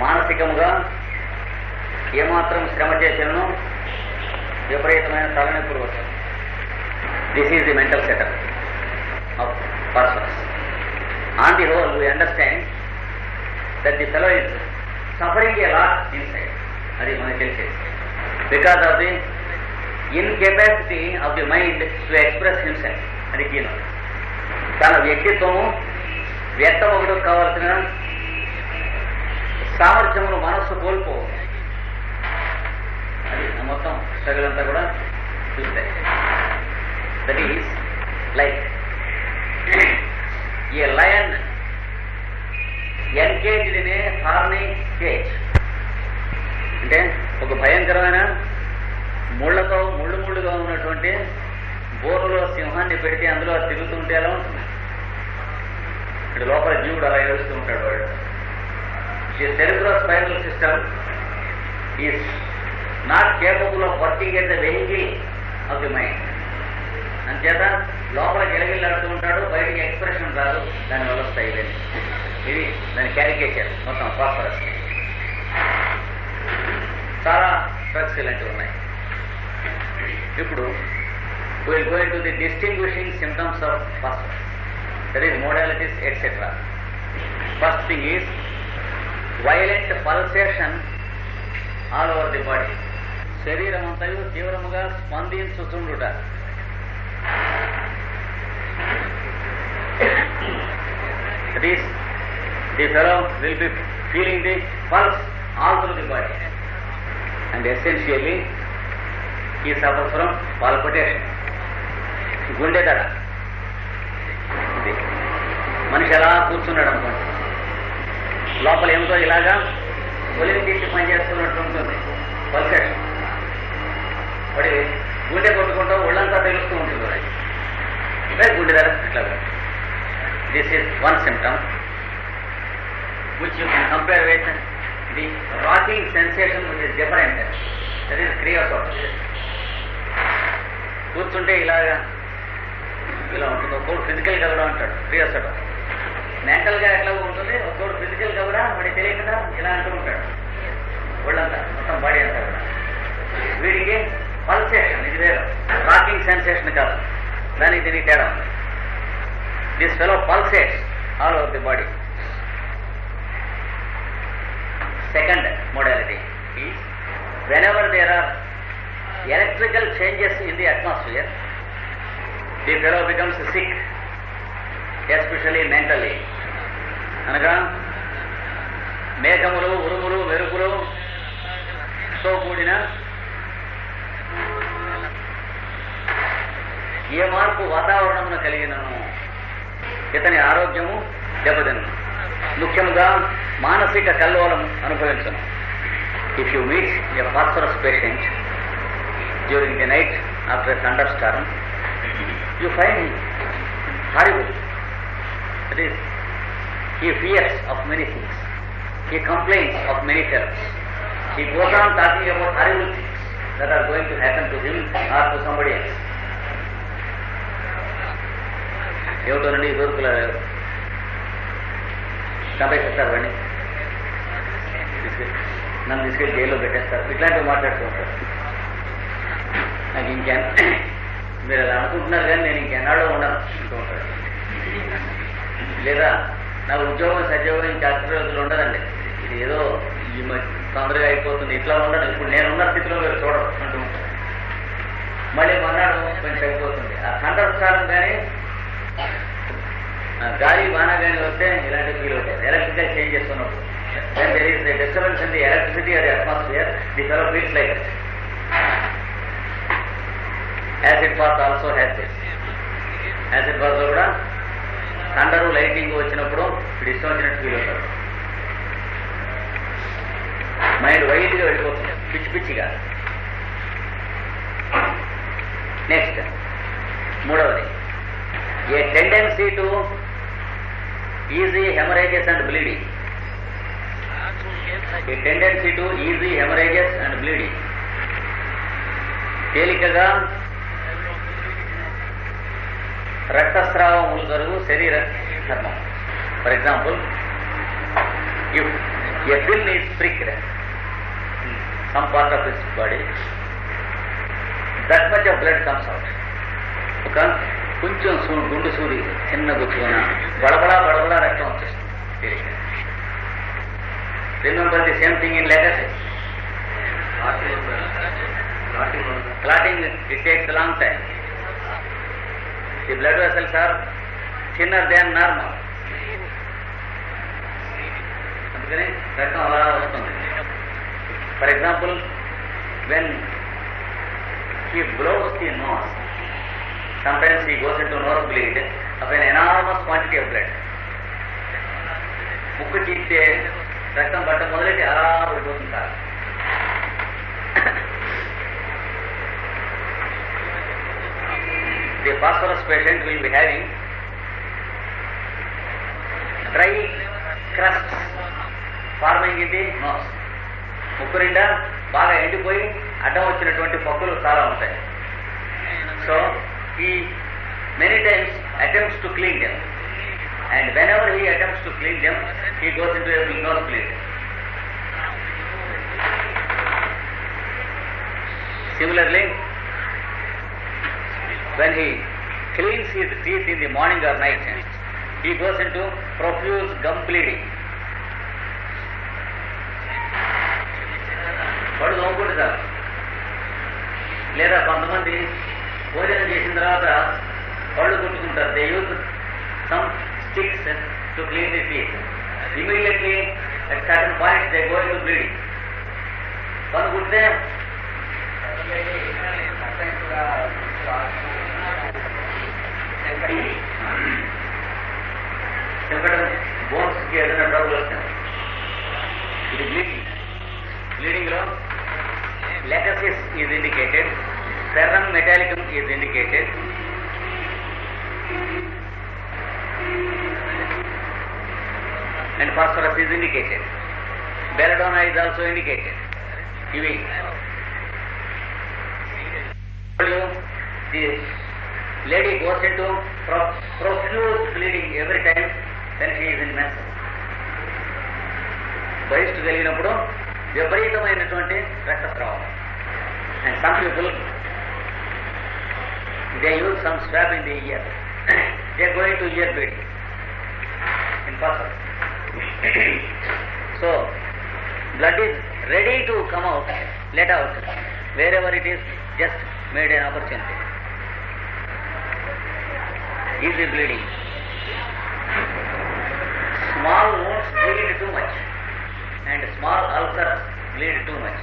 మానసికముగా ఏమాత్రం శ్రమ చేసినను విపరీతమైన తలనొప్పులు వస్తాయి this is the mental setup of persons on the whole we understand that the fellow is suffering a lot inside అది మనకి తెలిసేది because of the incapacity of the mind to express himself అది కీనం తన వ్యక్తిత్వము వ్యక్తమగుడు కావాల్సిన సామర్థ్యమును మనస్సు కోల్పో. అది మొత్తం స్ట్రగుల్ అంతా కూడా చూస్తాయి that is like a lion encaged in a horny cage అంటే ఒక భయంకరమైన ముళ్ళతో ముళ్ళు ముళ్ళుగా ఉన్నటువంటి బోరులో సింహాన్ని పెడితే అందులో తిరుగుతుంటే ఎలా ఉంటుంది? ఇక్కడ లోపల జీవుడు అలా ఏడుస్తూ ఉంటాడు వాడు. The cerebro spinal system is not capable of working at the vehicle of the mind అంచేత లోపల గిలగిల్లాడుతూ ఉంటాడు బయటికి ఎక్స్ప్రెషన్ రాదు దానివల్ల వస్తాయి ఇవన్నీ ఇది దాని క్యారికేచర్ మొత్తం ఫాస్ఫరస్ చాలా డ్రగ్స్ ఇలాంటివి ఉన్నాయి. ఇప్పుడు will going to the distinguishing symptoms of first that is modalities etcetera first thing is violent pulsation all over the body శరీరం అంతయు తీవ్రముగా స్పందించుచుండుట. The fellow will be feeling the pulse all through the body and essentially ఈ సంవత్సరం palpitation గుండెదడ మనిషి ఎలా కూర్చున్నాడు అనుకోండి. లోపల ఏమిటో ఇలాగా ఒలివి తీసి పనిచేస్తున్నట్టు ఉంటుంది పల్సేషన్ మరి గుండె కొట్టుకుంటూ ఒళ్ళంతా తెలుస్తూ ఉంటుంది అది ఇదే గుండె దడ ఇట్లా this is one symptom which you can compare with the rocking sensation which is different that is creosote. కూర్చుంటే ఇలాగా ఇలా ఉంటుంది. ఫిజికల్ ఫిజికల్గా కూడా ఉంటాడు. క్రియోసోట్ మెంటల్గా ఎట్లా ఉంటుంది? ఒక్కోడు ఫిజికల్గా కూడా వాడి తెలియకుండా ఇలా అంటూ ఉంటాడు. ఒళ్ళంతా మొత్తం బాడీ అంతా కూడా. వీడికి పల్సేషన్ ఇది వేరు. రాకింగ్ సెన్సేషన్ కాదు. దానికి దీనికి తేడా ఉంది. This fellow pulsates all over the body second modality whenever there are electrical changes in the atmosphere the fellow becomes sick especially mentally. అనగా మేఘములు ఉరుములు మెరుపులు తో కూడిన ఏ మార్పు వాతావరణమును కలిగినను? ఇతని ఆరోగ్యము దెబ్బతిను ముఖ్యంగా మానసిక కల్లోలం అనుభవించను. If you meet a phosphorus patient during the night after thunder storm you fine horrible That is he fears of many things. He complains of many terrors. He goes on talking about horrible things that are going to happen to him or to somebody else. ఏమిటోనండి ఈ దొరుకుల చంపేసేస్తారు వాడిని తీసుకెళ్ళి నన్ను తీసుకెళ్ళి జైల్లో పెట్టేస్తారు ఇట్లాంటివి మాట్లాడుతూ ఉంటారు నాకు ఇంకే మీరు అలా అనుకుంటున్నారు కానీ నేను ఇంకెన్నాడో ఉండను అంటూ ఉంటాడు లేదా నాకు ఉద్యోగం సద్యోగం ఇంకా అతి రోజులు ఉండదండి. ఇది ఏదో ఈ తొందరగా అయిపోతుంది. ఇట్లా ఉండదు. ఇప్పుడు నేనున్న స్థితిలో మీరు చూడరు. అంటూ మళ్ళీ మొన్నాడు కొంచెం అయిపోతుంది. ఆ థండర్ కానీ గాలి వాన కానీ వస్తే ఇలాంటి ఫీల్ అవుతాయి. ఎలక్ట్రికల్ చేంజ్ చేస్తున్నప్పుడు then there is disturbance in the electricity or atmosphere the fellow feels like acid path also has acid path కూడా థండరు లైటింగ్ వచ్చినప్పుడు ఇప్పుడు ఇష్టం వచ్చినట్టు ఫీల్ అవుతారు. మైండ్ వైడ్గా వెళ్ళిపోతుంది. పిచ్చి పిచ్చిగా. నెక్స్ట్. మూడవది. A tendency to easy haemorrhages and bleeding. A tendency to easy haemorrhages and bleeding. తేలికగా రక్తస్రావములు జరుగు శరీర ధర్మం for example if A pin is pricked in some part of his body. That much of blood comes out. ఒక కొంచెం సూ గుండు సూది చిన్న గుచ్చుకున్న బడబడా బడబడా రక్తం వచ్చేస్తుంది తేలిగ్గా remember the same thing in letters clotting it takes long time the blood vessels are thinner than normal అందుకని రక్తం అలా వస్తుంది. For example when he blows the nose sometimes he goes into nose bleed of an enormous quantity of blood. ముక్కు చీస్తే రక్తం పట్ట మొదలెట్టి అలా పడిపోతుంది sir the phosphorus patient will be having dry crust forming in the nose ముక్కు నిండా బాగా ఎండిపోయి అడ్డం వచ్చినటువంటి పక్కులు చాలా ఉంటాయి సో ఈ many times times attempts to clean them whenever he attempts to clean them he goes into a nose clean similarly when he cleans his teeth in the morning or night he goes into profuse gum bleeding. పడు తోముకుంటు sir. లేదా కొంతమంది భోజనం చేసిన తర్వాత పళ్ళు కొట్టుకుంటారు. They use some sticks to clean the teeth immediately at certain point they going to bleeding పన్ను కుట్టితే చెంకడం బోన్స్కి ఏదైనా ట్రబుల్ వస్తాయి ఇది bleeding బ్లీడింగ్లో Lachesis is indicated ferrum metallicum is indicated. And phosphorus is indicated. Belladonna is also indicated. ఇవి the lady goes into pro- profuse bleeding every time when he is in menses. బహిష్టు కలిగినప్పుడు విపరీతమైనటువంటి రక్తస్రావం and some people they use some swab in the ear. they are going to ear bleeding in phosphorus. so, blood is ready to come out, let out, wherever it is just made an opportunity. Easy bleeding. Small wounds bleed too much and small ulcers bleed too much.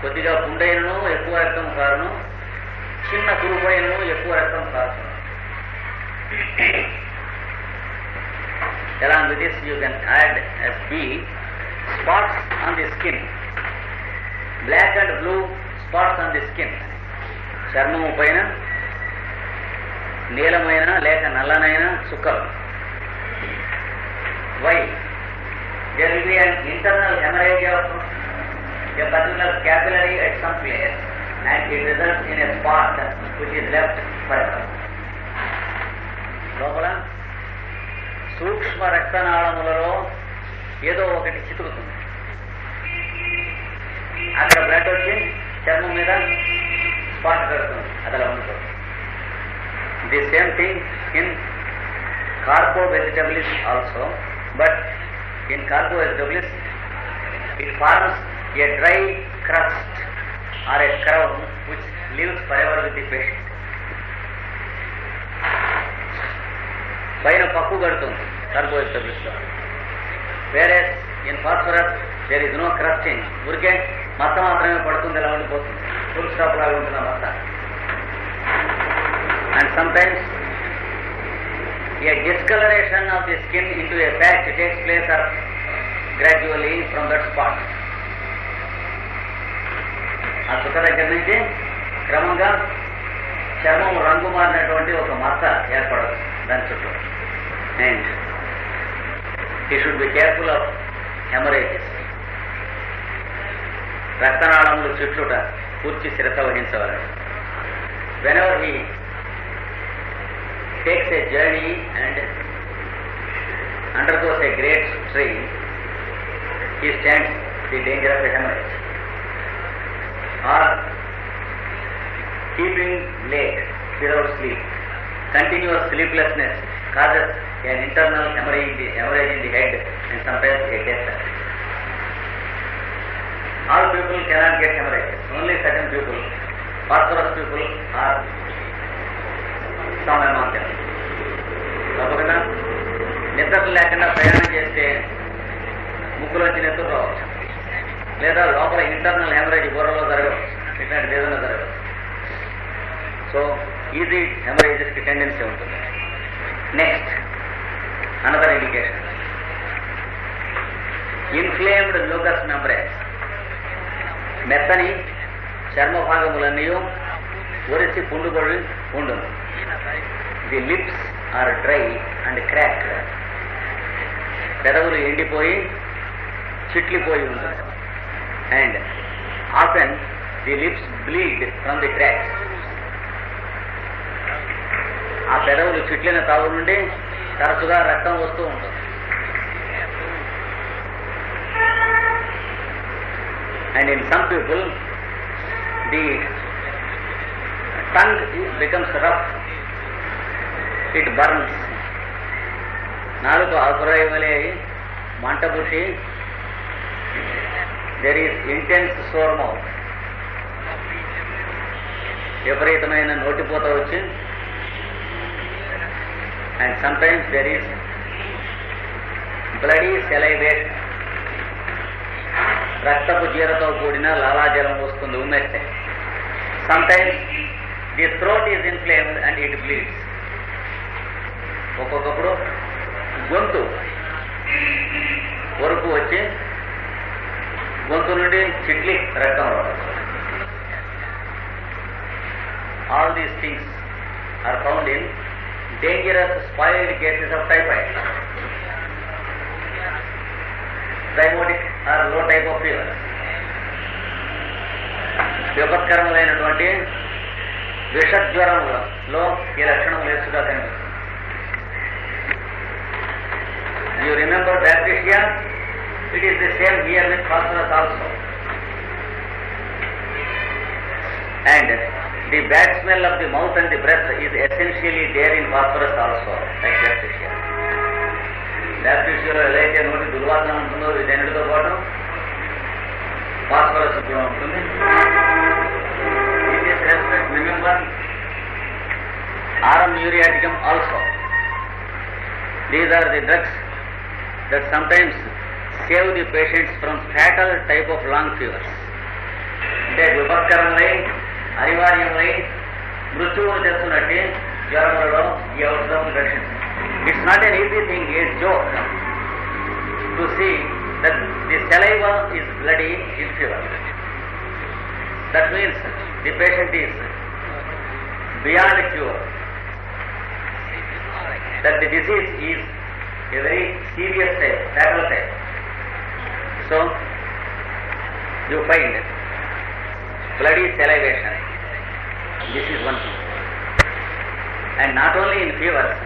కొద్దిగా పుండైనను ఎక్కువ రక్తం కారణం చిన్న కురుపైనను ఎక్కువ రక్తం కారణం Along with this, you can add as B spots on the skin, black and blue spots on the skin. చర్మము పైన నీలమైన లేక నల్లనైన చుక్కలు వై? జరిగి internal haemorrhage particular capillary at some place and it result in a spot which is left for లోపల సూక్ష్మ రక్తనాళములలో ఏదో ఒకటి చితుకుతుంది. అక్కడ బ్లడ్ వచ్చి చర్మం మీద స్పాట్ పెడుతుంది అదిలా ఉండిపోతుంది. ఉండిపోతుంది the same thing in carbo vegetables also but in carbo vegetables it forms a dry crust or a crown which lives forever with the patient పైన పప్పు కడుతుంది కార్బోహైడ్రేట్స్లో. వేరే in phosphorus there is no crusting ఊరికే మత మాత్రమే పడుతుంది ఎలా ఉండిపోతుంది? ఫుల్ స్టాప్ లాగా ఉంటుంది ఆ మత and some times a discoloration of the skin into a patch takes place of gradually from that spot ఆ చుక్క దగ్గర నుంచి క్రమంగా చర్మం రంగు మారినటువంటి ఒక మచ్చ ఏర్పడదు దాని చుట్టూ. And he should be careful of haemorrhages రక్తనాళములు చుట్టూట పూర్తి శ్రద్ధ వహించవాలి whenever he takes a journey and undergoes a great strain, he stands the danger of a hemorrhage. Or keeping late without sleep, continuous sleeplessness causes an internal hemorrhage in the, hemorrhage in the head and sometimes a death. All people cannot get hemorrhages, only certain people, phosphorus people are some among them. తప్పకుండా నిద్ర లేకుండా ప్రయాణం చేస్తే ముక్కులోంచి నిద్ర రావచ్చు. లేదా లోపల internal haemorrhage బుర్రలో జరగవచ్చు ఇట్లాంటి ఏదైనా జరగదు. సో ఈజీ హెమరేజెస్కి టెండెన్సీ ఉంటుంది. Next another indication inflamed mucous membranes మెత్తని చర్మభాగములన్నీ ఒరిసి పుండుబడి ఉండును. The lips are dry and crack పెదవులు ఎండిపోయి చిట్లిపోయి ఉంటుంది and often the lips bleed from the cracks ఆ పెదవులు చిట్లిన తావు నుండి తరచుగా రక్తం వస్తూ ఉంటుంది. And in some people the tongue becomes rough it burns నాలుగు ఆకురాయి వలె మంట పుట్టి there is intense sore mouth విపరీతమైన నోటిపోత వచ్చి and sometimes there is bloody salivate రక్తపు జీరతో కూడిన లాలాజలం వస్తుంది ఉమ్మెస్తే. Sometimes the throat is inflamed and it bleeds ఒక్కొక్కప్పుడు గొంతు వరకు వచ్చి గొంతు నుండి చిట్లి రక్తం రావచ్చు. All these things are found in dangerous spoiled cases of typhoid టైమోటిక్ or low type of fever విపత్కరములైనటువంటి విషజ్వరములలో ఈ లక్షణం లేసుగా కనిపిస్తుంది You remember bacteria? It is the same here with phosphorus also. And the bad smell of the mouth and the breath is essentially there in phosphorus also, like bacteria. బ్యాక్టీరియాలో ఎలా అయితే నోటి దుర్వాసన ఉంటుందో వీటన్నిటితో పాటు ఫాస్ఫరస్ కూడా ఉంటుంది in this respect remember aurum muriaticum also these are the drugs that sometimes save the patients from fatal type of lung fevers. అంటే విపత్కరమై అనివార్యమై మృత్యువును తెస్తున్నట్టు జ్వరములలో ఈ ఔషధం రక్షిస్తుంది. It's not an easy thing a joke to see that the saliva is bloody in fever that means the patient is beyond cure that the disease is a very serious type, fatal type. So, you find bloody salivation. This is one thing. And not only in fevers,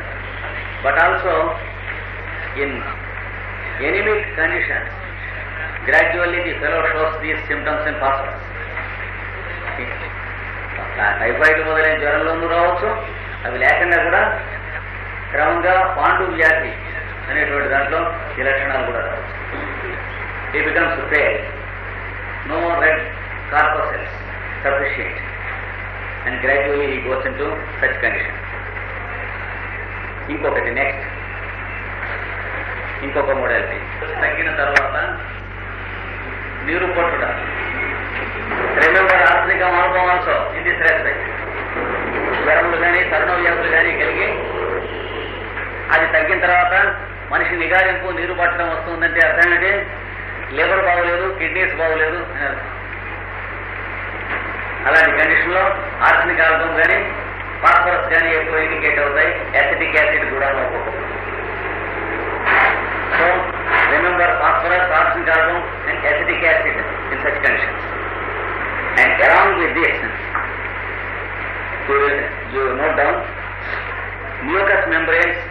but also in anemic conditions. Gradually the fellow shows these symptoms in phosphorus. Typhoid మొదలైన జ్వరంలోనూ రావచ్చు అవి లేకుండా కూడా క్రమంగా పాండు వ్యాధి అనేటువంటి దాంట్లో ఈ లక్షణాలు కూడా రావచ్చు he becomes pale no red corpuscles sufficient and gradually he goes in to such condition ఇంకొకటి నెక్స్ట్ ఇంకొక మోడాలిటీ తగ్గిన తర్వాత నీరు పట్టుట రిమెంబర్ ఆర్థిక అనుభవం ఆల్సో ఇన్ దిస్ రెస్పెక్ట్ జ్వరములు కానీ తరుణ వ్యాధులు కానీ కలిగి అది తగ్గిన తర్వాత మనిషి నిగారింపు నీరు పట్టడం వస్తుందంటే అర్థం ఏంటి? లివర్ బాగోలేదు కిడ్నీస్ బాగోలేదు అని కండిషన్ అలాంటి కండిషన్లో ఆర్సనిక్ ఆల్బమ్ కానీ ఫాస్ఫరస్ కానీ ఎక్కువ ఇండికేట్ అవుతాయి. యాసిటిక్ యాసిడ్ కూడా so remember phosphorus arsenic album and acetic acid in such conditions and along with this you note down mucous membranes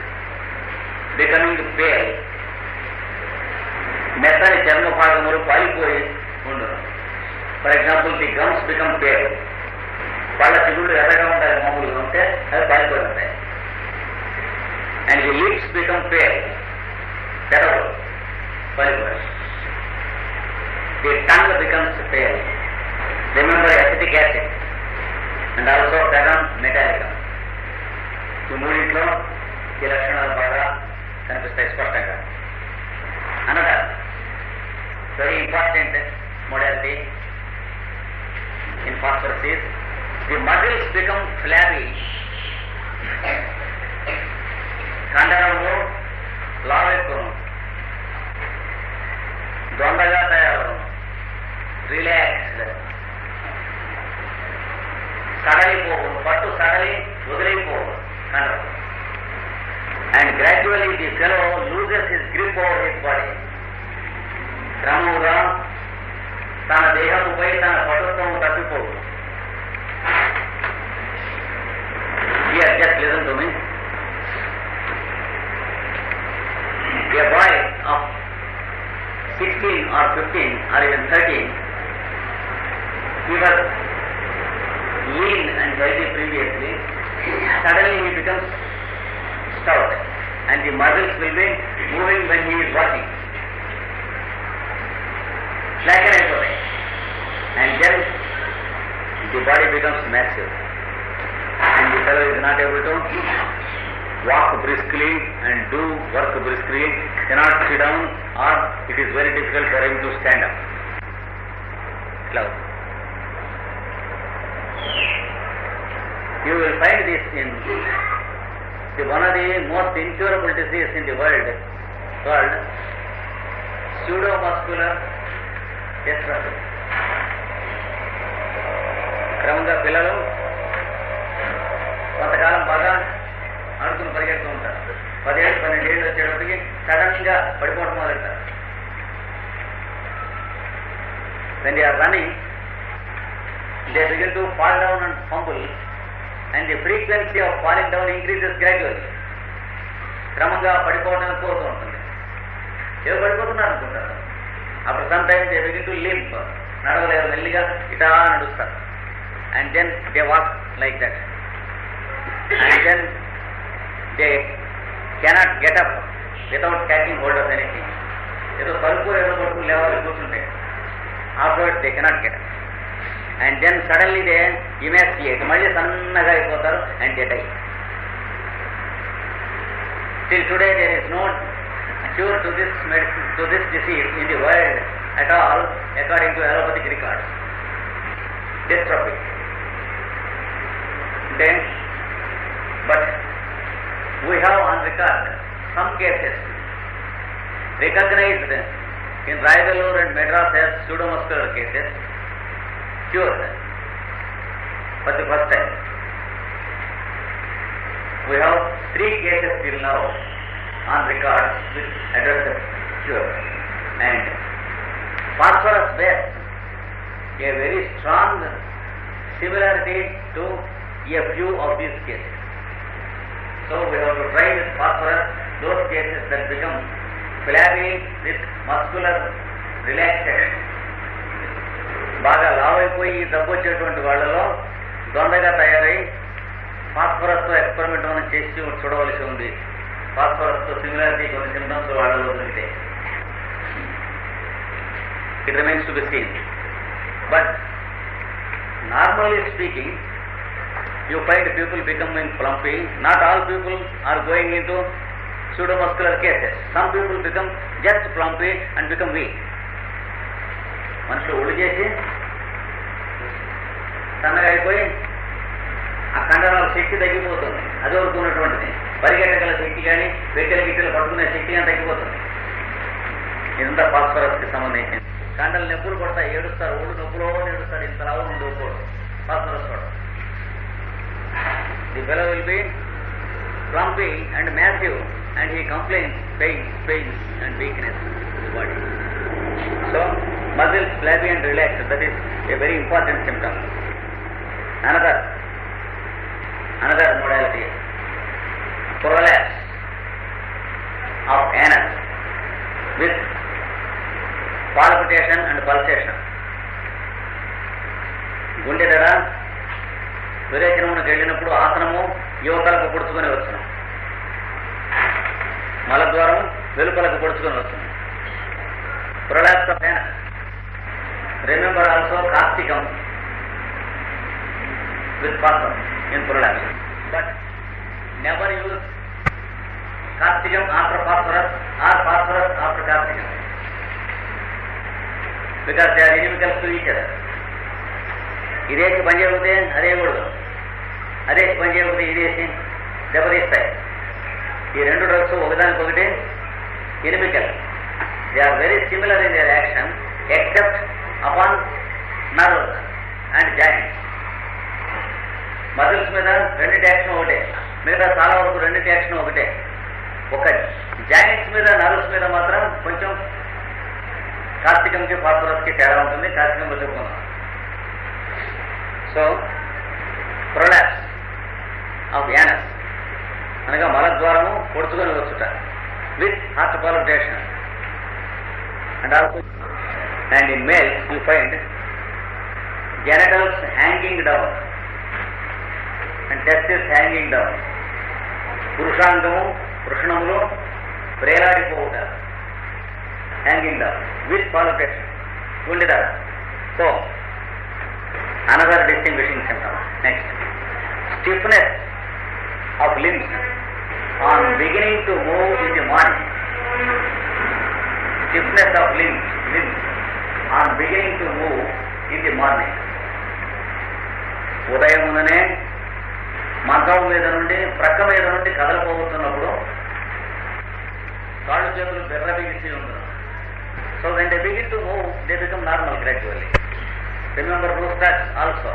becoming pale, మెత్తని చర్మ భాగములు పాలిపోయి ఉండును for example the gums become pale వాళ్ళ చిగుళ్ళు ఎర్రగా ఉంటాయి మామూలుగా ఉంటే అవి పాలిపోయి ఉంటాయి and the lips become pale పెదవులు పాలిపోయి the tongue becomes pale remember acetic acid and also పెగన్ మెటాలికం ఈ మూడింట్లో ఈ లక్షణాలు బాగా కనిపిస్తాయి స్పష్టంగా. అనగా very important modality in phosphorus is the muscles become flabby కండరము లావెక్కును. దొండగా తయారు రిలాక్స్డ్ సడలిపోవు పట్టు సడలి వదిలిపోవు కండరం and gradually the fellow loses his grip over his body క్రమముగా తన దేహముపై తన పటుత్వం తప్పిపోవు Here, just listen to me. A boy of 16 or 15 or even 13, he was lean and healthy previously. Suddenly he becomes and the muscles will be moving when he is walking. Like an exercise. And then the body becomes massive. And the fellow is not able to walk briskly and do work briskly, cannot sit down or it is very difficult for him to stand up. Cloud. You will find this in See, one of the most incurable diseases in the world called pseudomuscular dystrophy. క్రమంగా పిల్లలు కొంతకాలం బాగా అడుగును పరిగెడుతూ ఉంటారు పదిహేడు పన్నెండేళ్ళు వచ్చేటప్పటికి సడన్గా పడిపోవడం మొదలెడతారు running they begin to fall down and fumble and the frequency of falling down increases gradual క్రమంగా పడిపోవడానికి కోరుతూ ఉంటుంది. ఏదో పడిపోతున్నారు అనుకుంటారు. అప్పుడు some time they begin to limp నడవలేరు మెల్లిగా ఇటా నడుస్తారు. And then they walk like that and then they cannot get up without catching hold of anything ఏదో పరుపు ఏదో పరుపు లేవాలి కూర్చుంటే after they cannot get up and then suddenly they emaciate మళ్ళీ సన్నగా అయిపోతారు and they die Till today there is no cure to this medicine, to this disease in the world at all according to allopathic records. Dystrophy. Then, but we have on record some cases recognized in Raidalur and Madras as pseudomuscular cases cured for the first time. We have three cases till now on record which address the cure. And phosphorus bears a very strong similarity to a few of these cases. So we have to try with phosphorus those cases that become flabby with muscular relaxation. బాగా లావైపోయి డబ్బు వచ్చేటువంటి వాళ్ళలో దొండగా తయారై ఫాస్ఫరస్తో experiment మనం చేసి చూడవలసి ఉంది ఫాస్ఫరస్తో similarity కొన్ని సిమ్టమ్స్ వాళ్ళలో దొరికితే it remains to be seen but normally speaking you find people becoming plumpy not all people are going in to pseudomuscular cases. Some people become just plumpy and become weak. మనుషులు ఒళ్ళు చేసి సన్నగా అయిపోయి ఆ కండరాల శక్తి తగ్గిపోతుంది. అది వరకు ఉన్నటువంటిది. పరిగెట్టగల శక్తి కానీ పెట్టెల గిట్టెలు పట్టుకునే శక్తి కానీ తగ్గిపోతుంది. ఇదంతా ఫాస్ఫరస్కి సంబంధించింది. కండలు నొప్పులు పడతాయి ఏడుస్తారు ఒళ్ళు నొప్పులో ఏడుస్తారు ఇంత లావు ఉండకూడదు ఫాస్ఫరస్ కూడా the fellow will be plumpy and massive and he complains pain pain and weakness body so muscles flabby and relax that is a very important symptom another. Another modality. another of prolapse with palpitation and pulsation గుండె ధర విరేచనమునకు వెళ్ళినప్పుడు ఆసనము యువకలకు పొడుచుకొని వచ్చును మలద్వారం వెలుపలకు పొడుచుకొని వస్తుంది. Prolapse of remember also కార్తీకం with phosphorus in prolapse. But never use castigum after phosphorus or phosphorus after castigum. Because they are inimical to each other. ఇదేసి పని చేయకపోతే అదే కూడదు అదేసి పని చేయకపోతే ఇదేసి దెబ్బతీస్తాయి ఈ రెండు డ్రగ్స్ ఒకదానికొకటి inimical they are very similar in their action except upon nerves రెండు మీద ఒకటే. మిగతా చాలా వరకు రెండు యాక్షన్ ఒకటే. ఒక జాయింట్స్ మీద నర్వ్స్ మీద మాత్రం కొంచెం కార్తీకంకి ఫాస్ఫరస్కి తేడా ఉంటుంది. కార్తీకంలో చెప్పుకున్నాం సో ప్రొలాప్స్ ఆఫ్ యానస్ అనగా మలద్వారము పొడుచుకొని వచ్చుట. With heart palpitation and also and in male you find genitals hanging down and testis hanging down పురుషాంగము వృషణములు ప్రేరాడిపోవుట hanging down with palpitation గుండెదార so another distinguishing symptom next stiffness of limbs on beginning to move in the morning stiffness of limbs limbs on beginning to move in the morning ఉదయముననే మంచం మీద నుండి ప్రక్క మీద నుండి కదలపోతున్నప్పుడు కాళ్ళు చేతులు బెర్ర బిగిసి ఉన్నారు so when they begin to move they become normal gradually remember Rhus tox also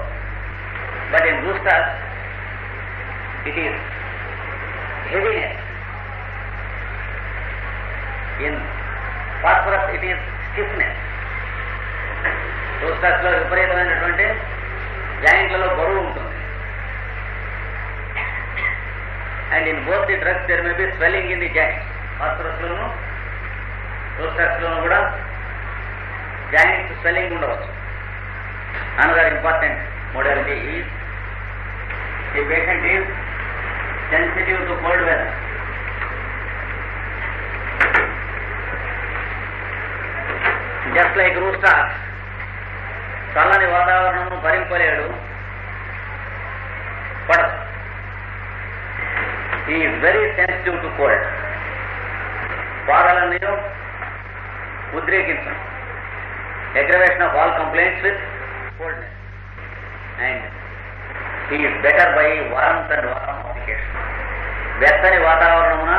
but in Rhus tox it is heaviness in phosphorus it is stiffness రూస్టాక్స్లో విపరీతమైనటువంటి జాయింట్లలో బరువు ఉంటుంది. And in both the drugs there may be swelling in the joints ఫాస్ఫరస్లోను రోస్టాక్స్లోను కూడా joint swelling ఉండవచ్చు. Another important modality. Is the patient is sensitive to cold weather just like రూస్టార్ చల్లని వాతావరణం భరింపలేడు. He very sensitive to cold బాధలన్నీ ఉద్రేకించడం aggravation of all complaints with coldness and he is better by warmth and warm application వెచ్చని వాతావరణమున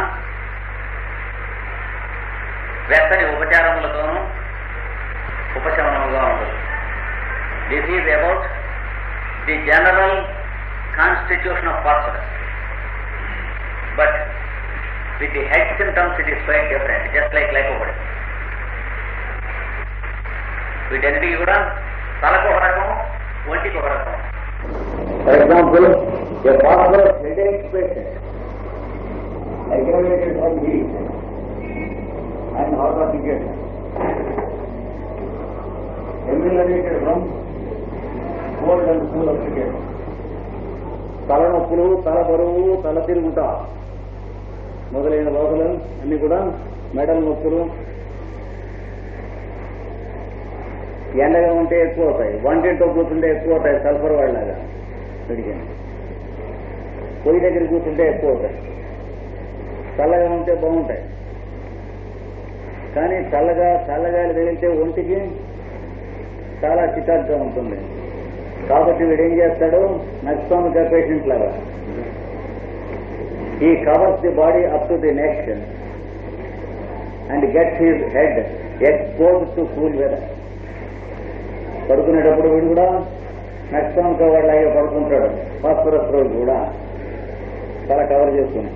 వెచ్చని ఉపచారములతోనూ ఉపశమనముగా ఉంటుంది this is about the general constitution of person but with the head symptoms it is quite different, just like lycopody. వీటన్నిటికీ కూడా తలకు ఒక రకం ఒంటికి ఒక రకం for example a phosphorus headache patient aggravated from heat and hortification, emulated from cold and cool application. తలనొప్పులు తల బరువు తల తిరుగుట మొదలైన బాధలు అన్ని కూడా మెడల్ నొప్పులు. ఎండగా ఉంటే ఎక్కువ అవుతాయి. వంటింటో కూర్చుంటే ఎక్కువ అవుతాయి సల్ఫర్ వాళ్ళగా మెడికల్ పొయ్యి దగ్గర కూర్చుంటే ఎక్కువ అవుతాయి. చల్లగా ఉంటే బాగుంటాయి. కానీ చల్లగా చల్లగాలి తగిలితే ఒంటికి చాలా చికాగ్గా ఉంటుంది. కాబట్టి వీడేం చేస్తాడు? నక్స్వామిక పేషెంట్ లాగా he covers the body up to the neck and gets his head exposed to cool weather. పడుకునేటప్పుడు వీడు కూడా నక్సంతో వాళ్ళ పడుకుంటాడు ఫాస్ఫరస్ రోజు కూడా చాలా కవర్ చేసుకుని